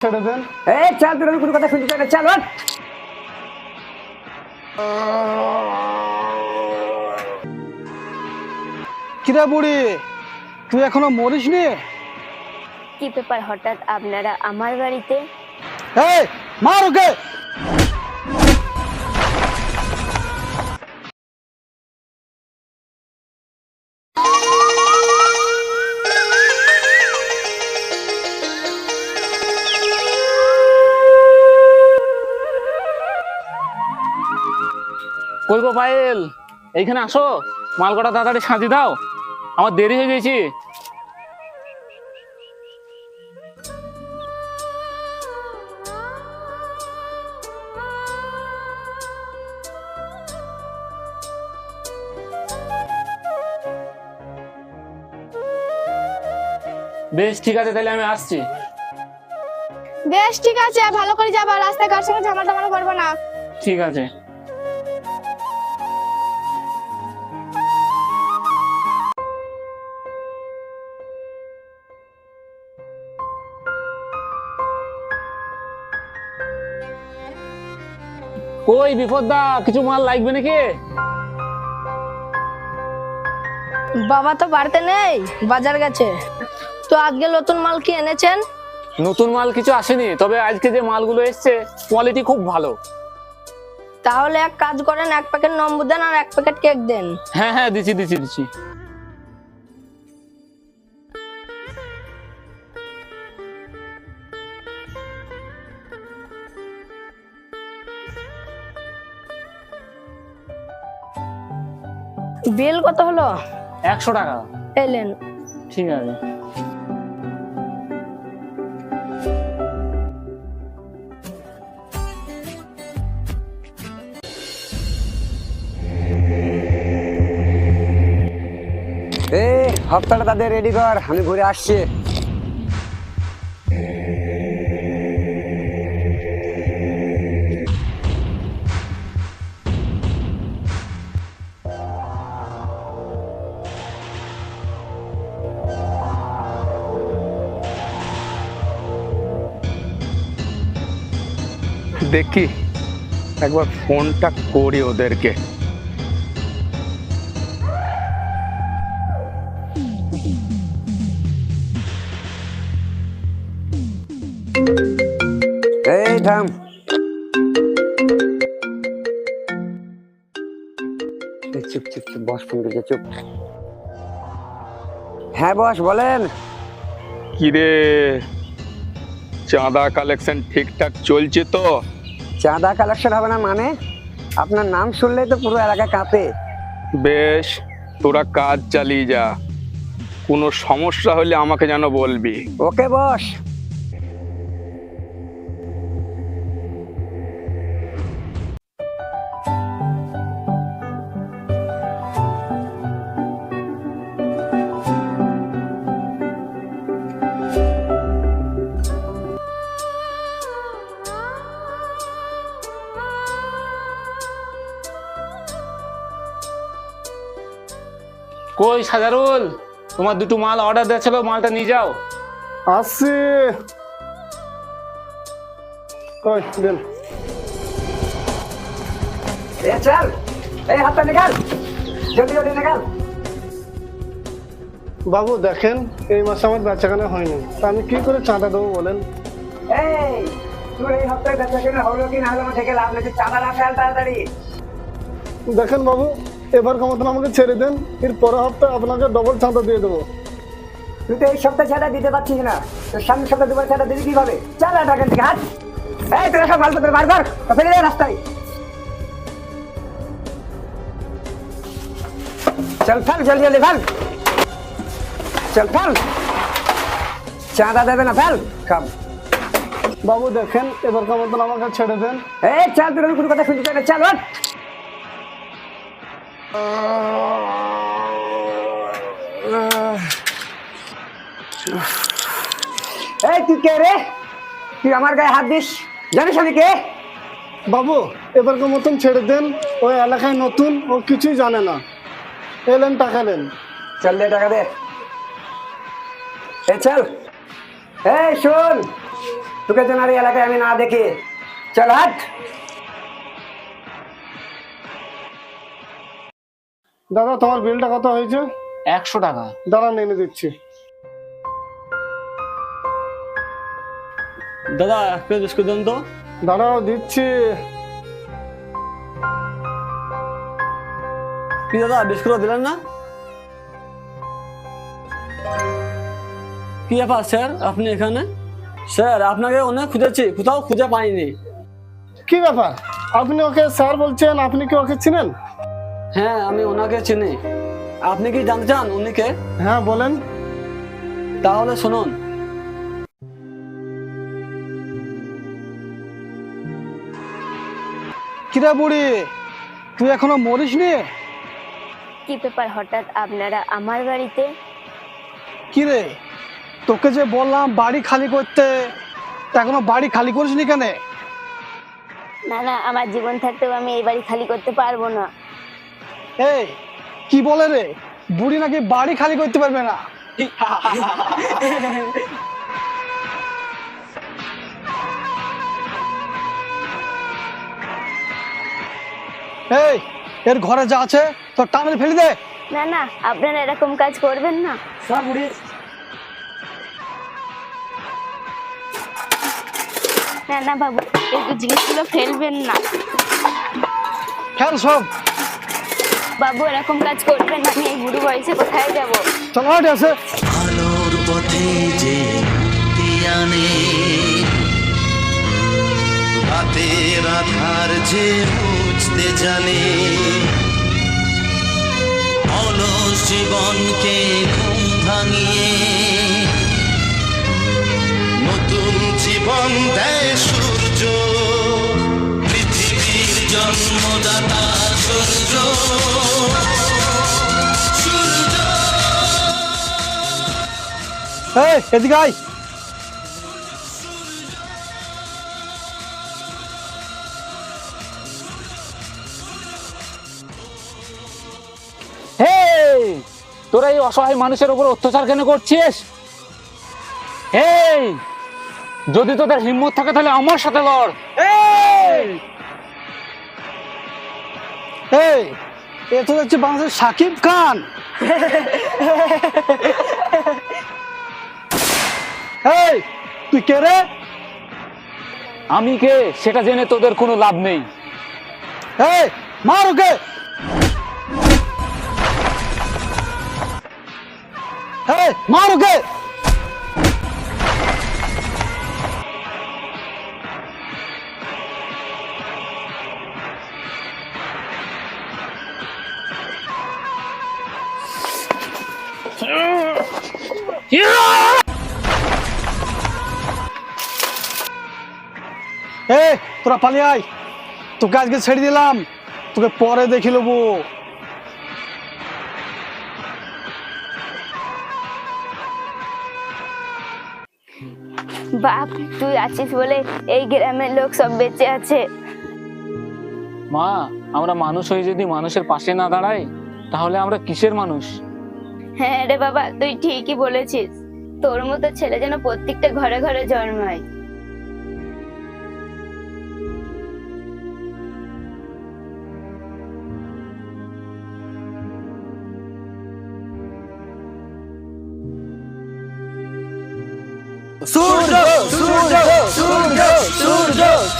ছেড়ে দেন। এই চল তোর আমি কোনো কথা শুনতে চাই না চল কিরা বুড়ি তুই এখনও মরিস নি কি ব্যাপার হঠাৎ আপনারা আমার বাড়িতে? এই মার ওকে! কই গো পায়েল এইখানে আসো। মাল কটা তাড়াতাড়ি সাজি দাও। আমার দেরি হয়ে গেছি। বেশ ঠিক আছে তাহলে আমি আসছি। বেশ ঠিক আছে ভালো করে যাবা। রাস্তায় কার সঙ্গে ঝামেলা টামেলা করবে না। ঠিক আছে। কই বিপদদা কিছু মাল লাগবে নাকি? বাবা তো বাড়িতে নেই বাজার গেছে। তো আজকে নতুন মাল কি এনেছেন? নতুন মাল কিছু আসেনি তবে আজকে যে মালগুলো এসছে কোয়ালিটি খুব ভালো। তাহলে এক কাজ করেন এক প্যাকেট নম্বর দেন আর এক প্যাকেট কেক দেন। হ্যাঁ হ্যাঁ দিচ্ছি দিচ্ছি দিচ্ছি। বিল কত হলো? একশো টাকা। এলেন ঠিক আছে। এ হপ্তাটা তাদের রেডি কর আমি ঘুরে আসছি। দেখি একবার ফোনটা করি ওদেরকে। এই থাম। চুপ চুপ চুপ বস ফোন করছে চুপ। হ্যাঁ বস বলেন। কিরে? চাঁদা কালেকশন ঠিকঠাক চলছে তো? চাঁদা কালেকশন হবে না মানে? আপনার নাম শুনলেই তো পুরো এলাকা কাঁপে। বেশ তোরা কাজ চালিয়ে যা। কোনো সমস্যা হলে আমাকে যেন বলবি। ওকে বস। কই সাজারুল? তোমার দুটো মাল অর্ডার দেওয়া ছিল মালটা নিয়ে যাও। আসছি ওই দেন। এ চল এই হাতটা নিকাল জলদি জলদি নিকাল। বাবু দেখেন এই মাসে আমার বেচাকেনা হয়নি। তা আমি কি করে চাঁদা দেবো বলেন? এই তোর এই হলো কি না হলো থেকে লাভ নেই। চাঁদা না ফেল তাড়াতাড়ি। দেখেন বাবু এবার মতন আমাকে ছেড়ে দেন। এর পরের হপ্তাহে আপনাকে ডবল চাঁদা দিয়ে দেবো। তুই তো এই সপ্তাহে ছাড়া দিতে পারছিস না। তোর সামনের সপ্তাহে দুবার ছাড়া দিবি কীভাবে? চল আর এখান থেকে হাট এই তোরা সব মালপত্র বার কর। ও ফেলে দে রাস্তায়। চল ফেল জলদি জলদি ফেল। চল ফেল। চাঁদা দেবে না ফেল। খাম বাবু দেখেন এবার মতন আমাকে ছেড়ে দেন। এই চল তোর কোনো কথা শুনতে চাই না। চল ওঠ। এই তুই কে রে? তুই আমার গায়ে হাত দিস। জানিস আমি কে? বাবু এবার মতন ছেড়ে দেন। ওই এলাকায় নতুন ও কিছুই জানে না। এলেন টাকা নেন। চল দে টাকা দে। এই চল। এই শোন। তোকে যেন আর এলাকায় আমি না দেখি। চল হাট। দাদা তোমার বিলটা কত হয়েছে? একশো টাকা। দাঁড়ান এনে দিচ্ছি। দাদা এক প্লেট বিস্কুট দেন তো। দাঁড়াও দিচ্ছি। কি দাদা বিস্কুট দিলেন না? কি ব্যাপার স্যার আপনি এখানে? স্যার আপনাকে অনেক খুঁজেছি কোথাও খুঁজে পাইনি। কি ব্যাপার? আপনি ওকে স্যার বলছেন আপনি কি ওকে চিনেন? হ্যাঁ আমি ওনাকে চিনি। আপনি কি জানতে চান উনিকে হ্যাঁ বলেন। তাহলে শুনুন। কিরা বুড়ি? তুই এখনও মরিস নি কি ব্যাপার হঠাৎ আপনারা আমার বাড়িতে? কি রে? তোকে যে বললাম বাড়ি খালি করতে তা এখনও বাড়ি খালি করিস নি কেন? না না আমার জীবন থাকতেও আমি এই বাড়ি খালি করতে পারব না। এই কি বলে রে? বুড়ি নাকি বাড়ি খালি করতে পারবে না? এই এর ঘরে যা আছে তোর টানে ফেলে দে। না না আপনারা এরকম কাজ করবেন না। স্যার বুড়ি। না না বাবু এই জিনিসগুলো ফেলবেন না। ফেল সব। বাবু এরকম কাজ করবেন আমি এই বুড়ো বয়সে কোথায় যাব? চল হাট আছে আলোর পথে যে তিয়ানে রাতের আধার যে বুঝতে জানে অলস জীবনকে ঘুম ভাঙিয়ে নতুন জীবন দেয় সূর্য পৃথিবীর জন্মদাতা সূর্য। এই এদিকে আয়। হেই তোরা এই অসহায় মানুষের উপর অত্যাচার কেন করছিস? এই যদি তোদের হিম্মত থাকে তাহলে আমার সাথে লড়। এই। এ তো হচ্ছে বাংলাদেশের সাকিব খান। তুই কে রে? আমি কে? সেটা জেনে তোদের কোনো লাভ নেই। এই মার ওকে! এই মার ওকে! এই তোরা পালিয়ে আয়। তোকে আজকে ছেড়ে দিলাম। তোকে পরে দেখি নেব। বাপ তুই আছিস বলে এই গ্রামের লোক সব বেঁচে আছে। মা আমরা মানুষ হয়ে যদি মানুষের পাশে না দাঁড়াই তাহলে আমরা কিসের মানুষ? হ্যাঁ রে বাবা তুই ঠিকই বলেছিস। তোর মতো ছেলে যেন প্রত্যেকটা ঘরে ঘরে জন্মায়।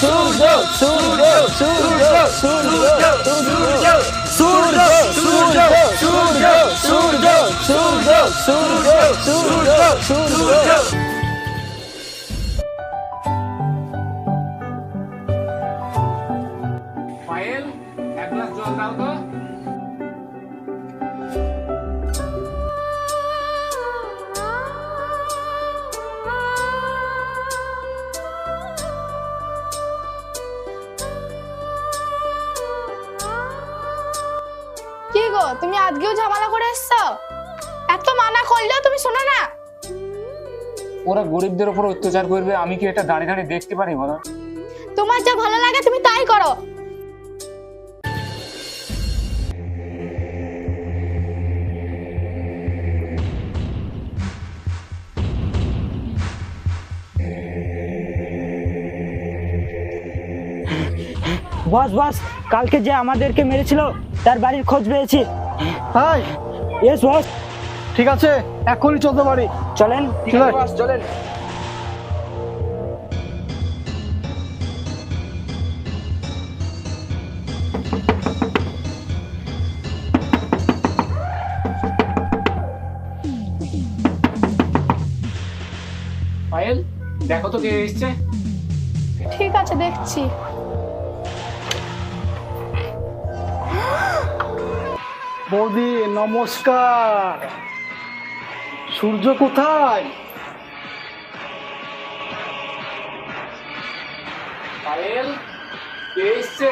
সূর্য সূর্য সূর্য সূর্য সূর্য সূর্য সূর্য সূর্য সূর্য সূর্য সূর্য সূর্য সূর্য সূর্য পায়েল আজকেও ঝামেলা করে এসছো? এত মানা করলেও তুমি শোনো না। ওরা গরিবদের উপর অত্যাচার করবে আমি কি এটা দাঁড়িয়ে দাঁড়িয়ে দেখতে পারি বলো? তোমার যা ভালো লাগে তুমি তাই করো। বস বস কালকে যে আমাদেরকে মেরেছিল তার বাড়ির খোঁজ পেয়েছি। হাই ইয়েস বস ঠিক আছে এখনই চলতে পারি। চলেন চলেন। পায়েল দেখো তো কে এসছে। ঠিক আছে দেখছি। বৌদি নমস্কার। সূর্য কোথায়? পায়েল কে এসছে?